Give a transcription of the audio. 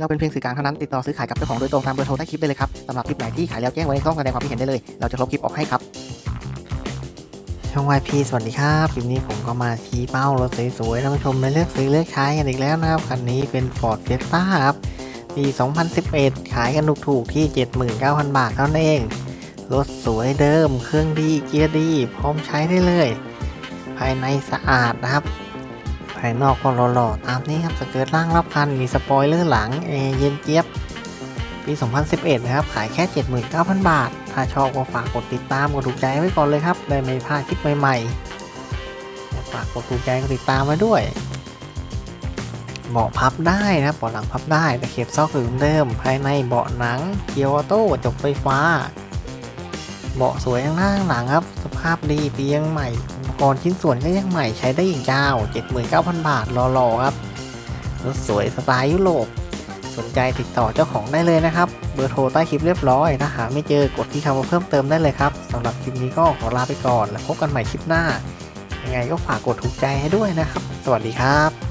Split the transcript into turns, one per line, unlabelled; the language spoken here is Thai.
เราเป็นเพียงสื่อกลางเท่านั้นติดต่อซื้อขายกับเจ้าของโดยตรงตามเบอร์โทรใต้คลิปได้เลยครับสำหรับคลิปไหนที่ขายแล้วแจ้งไว้ในช่องแสดงความคิดเห็นได้เลย เราจะลบคลิปออกให้ครับ ช่อง YP สวัสดีครับคลิปนี้ผมก็มาชี้เป้ารถสวยๆท่านผู้ชมมาเลือกซื้อเลือกใช้กันอีกแล้วนะครับคันนี้เป็น Ford Fiesta ครับปี 2011 ขายกันถูกๆที่ 79,000 บาทเท่านั้นเอง รถสวยเดิม เครื่องดีเกียร์ดี พร้อมใช้ได้เลย ภายในสะอาดนะครับ ภายนอกก็หล่อๆ ตามนี้ครับสเกิร์ตล่างรอบคัน มีสปอยเลอร์หลังแอเย็นเจี๊ยบ ปี 2011 นะครับ ขายแค่ 79,000 บาท ถ้าชอบก็ฝากกดติดตาม กดถูกใจไว้ก่อนเลยครับ ได้ไม่พลาดคลิปใหม่ๆ ฝากกดถูกใจกดติดตามไว้ด้วยเบาะพับได้นะเบาะหลังพับได้แต่เข็บซอกอยู่เหมือเดิม ภายในเบาะหนัง เกียร์ออโต้กระจกไฟฟ้า เบาะสวยข้างหน้าข้างหลังครับ สภาพดีเตียงใหม่ อุปกรณ์ชิ้นส่วนก็ยังใหม่ใช้ได้อีกยาว 79,000 บาทรอๆครับรถสวยสไตล์ยุโรปสนใจติดต่อเจ้าของได้เลยนะครับ เบอร์โทรใต้คลิปเรียบร้อย ถ้าหาไม่เจอกดที่คำว่าเพิ่มเติมได้เลยครับสำหรับคลิปนี้ก็ขอลาไปก่อน แล้วพบกันใหม่คลิปหน้า ยังไงก็ฝากกดถูกใจให้ด้วยนะครับ สวัสดีครับ